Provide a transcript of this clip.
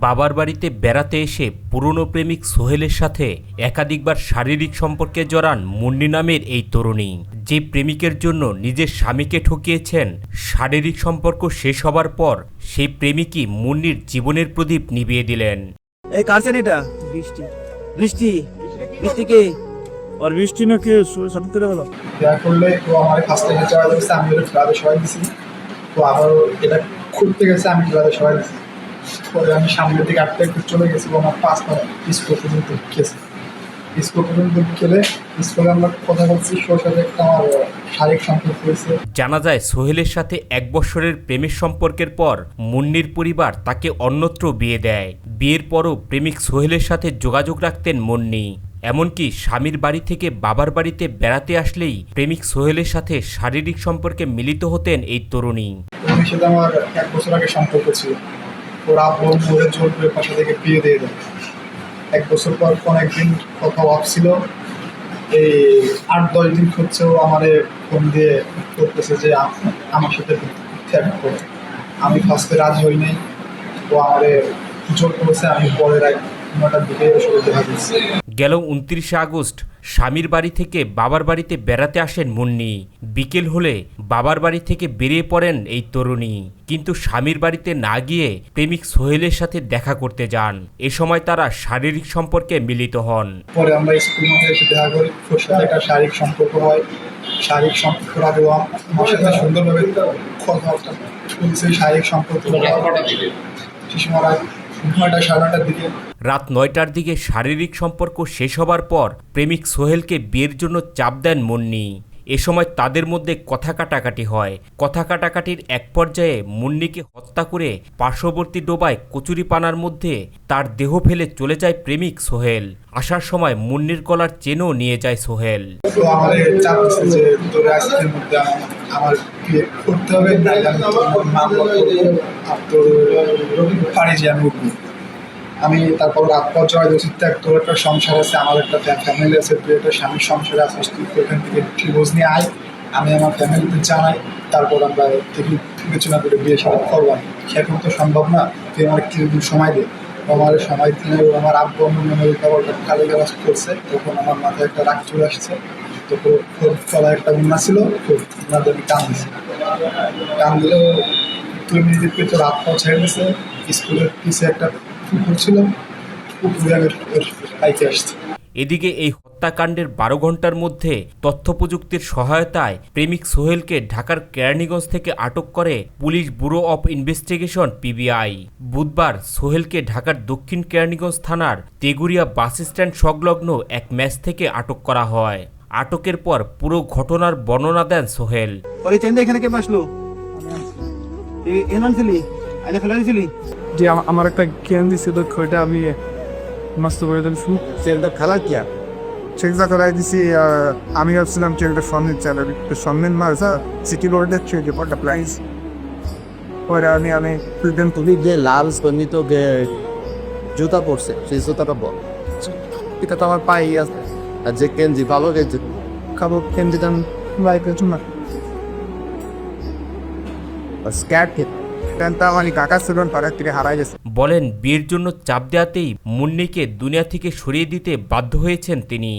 বাবার বাড়িতে বেড়াতে এসে পুরনো প্রেমিক সোহেলের সাথে একাধিকবার শারীরিক সম্পর্কে জড়ান মুন্নি নামের এই তরুণী। যে প্রেমিকের জন্য নিজের স্বামীকে ঠকিয়েছেন শারীরিক সম্পর্ক শেষ হবার পর সেই প্রেমিকই মুন্নির জীবনের প্রদীপ নিভিয়ে দিলেন। এই কারছেন এটা? বৃষ্টি। বৃষ্টি? বৃষ্টি কে আর বৃষ্টি না কে সব করে বলো দেওয়া করলে তো আমার ফার্স্ট টাইমে চাওয়া যাচ্ছে আমি ওটা ক্লাবে সবাই দিছি। তো আবারও এটা খুঁজতে গেছে আমি ক্লাবে সবাই দিছি। পরে আমি সামনের দিকে আটটা একটু চলে গেছি ও আমার পাঁচ পা স্কুল পর্যন্ত খেয়েছে। স্কুল পর্যন্ত খেলে স্কুলে আমরা কথা বলছি ওর সাথে একটা আমার শারীরিক সম্পর্ক হয়েছে। জানা যায় সোহেলের সাথে এক বছরের প্রেমের সম্পর্কের পর মুন্নির পরিবার তাকে অন্যত্র বিয়ে দেয়। বিয়ের পরও প্রেমিক সোহেলের সাথে যোগাযোগ রাখতেন মুন্নি। এমনকি স্বামীর বাড়ি থেকে বাবার বাড়িতে বেড়াতে আসলেই প্রেমিক সোহেলের সাথে শারীরিক সম্পর্কে মিলিত হতেন এই তরুণী। সাথে আমার এক বছর আগে সম্পর্ক ছিল। ওর আব্বু মোড়ে জোর করে পাশা থেকে বিয়ে দিয়ে দেয়। এক বছর পর অনেকদিন কথা অফ ছিল। এই আট, দশ দিন হচ্ছে ও আমার ফোন দিয়ে করতেছে যে আমার সাথে আমি ফার্স্টে রাজি হই নাই। ও আমার জোর করেছে, আমি পরের এক নটার দিকে ওর দেখা দিচ্ছি গেল উনত্রিশে আগস্ট। স্বামীর বাড়ি থেকে বাবার বাড়িতে বেড়াতে আসেন মুন্নি। বিকেল হলে বাবার বাড়ি থেকে বেরিয়ে পড়েন এই তরুণী। কিন্তু স্বামীর বাড়িতে না গিয়ে প্রেমিক সোহেলের সাথে দেখা করতে যান। এ সময় তারা শারীরিক সম্পর্কে মিলিত হন। পরে আমরা স্কুল মাঠে এসে দেখা করি। ওর সাথে একটা শারীরিক সম্পর্ক হয়। শারীরিক সম্পর্ক ও আমার সাথে সুন্দরভাবে কথাবার্তা শারীরিক সম্পর্ক সে সময় রাত নয়টার দিকে শারীরিক সম্পর্ক শেষ হবার পর প্রেমিক সোহেলকে বিয়ের জন্য চাপ দেন মুন্নি। এ সময় তাদের মধ্যে কথা কাটাকাটি হয় কথা কাটাকাটির এক পর্যায়ে মুন্নিকে হত্যা করে পার্শ্ববর্তী ডোবায় কচুরিপানার মধ্যে তার দেহ ফেলে চলে যায় প্রেমিক সোহেল আসার সময় মুন্নির গলার চেনও নিয়ে যায় সোহেল আমার আমি তারপর রাত পর জয় দিচ্ছি দেখ তোর একটা সংসার আছে, আমার একটা ফ্যামিলি আছে তুই একটা স্বামীর সংসার আছিস তুই ওখান থেকে ডিভোর্স নিয়ে আয়, আমি আমার ফ্যামিলিতে জানাই, তারপর আমরা দেখি বিবেচনা করে বিয়ে সাথে করলাম সেরকম তো সম্ভব না, তুই আমার কিছুদিন সময় দে। আমার সময় দিলে আমার আব্বু আম্মু মেমোরি কাগজটা কালি গালাজ করছে, তখন আমার মাথায় একটা রাগ চলে আসছে। তো গলায় একটা উন্না ছিল তো উন্নাতে টান টান দিলেও দুই মিনিটের ভিতর হাত পা ছেড়ে স্কুলের পিছে একটা আসছি। এদিকে এই হত্যাকাণ্ডের বারো ঘণ্টার মধ্যে তথ্য প্রযুক্তির সহায়তায় প্রেমিক সোহেলকে ঢাকার কেরানীগঞ্জ থেকে আটক করে police bureau of investigation PBI. বুধবার সোহেলকে ঢাকার দক্ষিণ কেরানীগঞ্জ থানার তেগুরিয়া বাস স্ট্যান্ড সংলগ্ন এক ম্যাচ থেকে আটক করা হয়। আটকের পর পুরো ঘটনার বর্ণনা দেন সোহেল। এখানে কে আনছিলি ফেলে দিছিলি? যে আমা- আমার একটা জ্ঞান দিছে তো ওইটা আমি নষ্ট করে দিয়েছি চেনটা খেলা কি চেকজা করাই দিছি আমি ভাবছিলাম চেকটা সামনে চালার সামনের স্যার সিটি রোডের চেক একটা প্রাইস পরে আমি আমি প্রিটেন তুমি যে লাল সন্নিত জুতা পরছে সেই জুতাটা বল এটা তো আমার পাই আছে। আর যে কেঞ্জি ভালো কেঞ্জি খাব দাম লাইফের জন্য স্ক্যাট খেতে বলেন বিয়ের জন্য চাপ দেওয়াতেই মুন্নিকে দুনিয়া থেকে সরিয়ে দিতে বাধ্য হয়েছেন তিনি।